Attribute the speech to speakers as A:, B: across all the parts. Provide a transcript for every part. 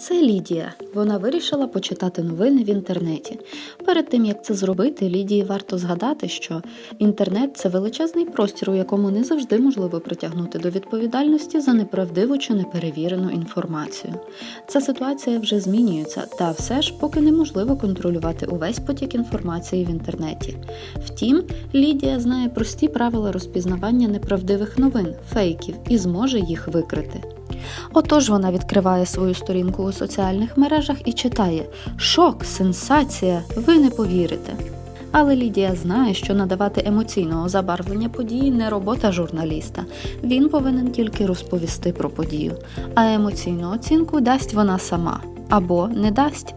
A: Це Лідія. Вона вирішила почитати новини в інтернеті. Перед тим як це зробити, Лідії варто згадати, що інтернет це величезний простір, у якому не завжди можливо притягнути до відповідальності за неправдиву чи неперевірену інформацію. Ця ситуація вже змінюється, та все ж поки неможливо контролювати увесь потік інформації в інтернеті. Втім, Лідія знає прості правила розпізнавання неправдивих новин, фейків і зможе їх викрити. Отож вона відкриває свою сторінку у соціальних мережах і читає Шок, сенсація, ви не повірите. Але Лідія знає, що надавати емоційного забарвлення події не робота журналіста. Він повинен тільки розповісти про подію, а емоційну оцінку дасть вона сама або не дасть.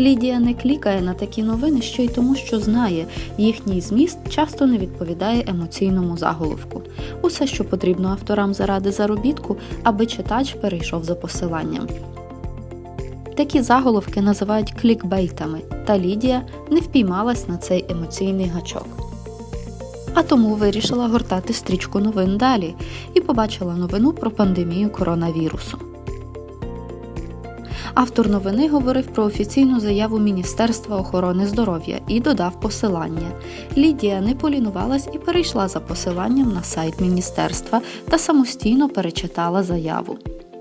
A: Лідія не клікає на такі новини ще й тому, що знає, їхній зміст часто не відповідає емоційному заголовку. Усе, що потрібно авторам заради заробітку, аби читач перейшов за посиланням. Такі заголовки називають клікбейтами, та Лідія не впіймалась на цей емоційний гачок. А тому вирішила гортати стрічку новин далі і побачила новину про пандемію коронавірусу. Автор новини говорив про офіційну заяву Міністерства охорони здоров'я і додав посилання. Лідія не полінувалась і перейшла за посиланням на сайт міністерства та самостійно перечитала заяву.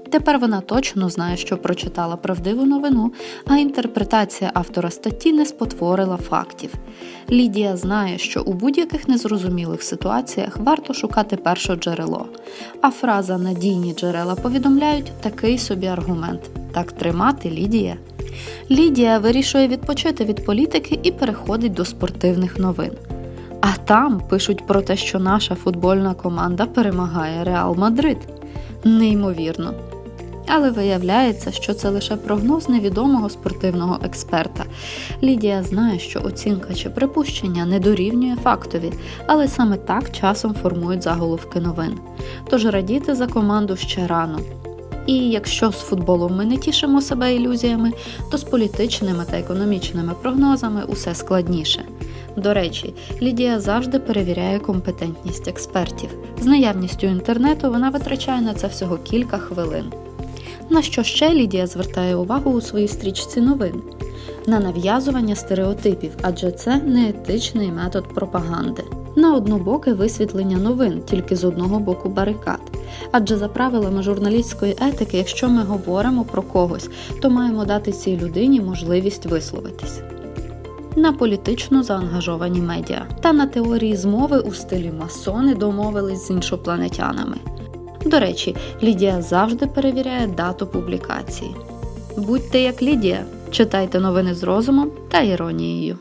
A: Тепер вона точно знає, що прочитала правдиву новину, а інтерпретація автора статті не спотворила фактів. Лідія знає, що у будь-яких незрозумілих ситуаціях варто шукати перше джерело. А фраза надійні джерела повідомляють такий собі аргумент. Так тримати Лідія. Лідія вирішує відпочити від політики і переходить до спортивних новин. А там пишуть про те, що наша футбольна команда перемагає Реал Мадрид. Неймовірно. Але виявляється, що це лише прогноз невідомого спортивного експерта. Лідія знає, що оцінка чи припущення не дорівнює фактові, але саме так часом формують заголовки новин. Тож радіти за команду ще рано. І якщо з футболом ми не тішимо себе ілюзіями, то з політичними та економічними прогнозами усе складніше. До речі, Лідія завжди перевіряє компетентність експертів. З наявністю інтернету вона витрачає на це всього кілька хвилин. На що ще Лідія звертає увагу у своїй стрічці новин? На нав'язування стереотипів, адже це неетичний метод пропаганди. На однобоке висвітлення новин, тільки з одного боку барикад. Адже за правилами журналістської етики, якщо ми говоримо про когось, то маємо дати цій людині можливість висловитись. На політично заангажовані медіа та на теорії змови у стилі масони домовились з іншопланетянами. До речі, Лідія завжди перевіряє дату публікації. Будьте як Лідія, читайте новини з розумом та іронією.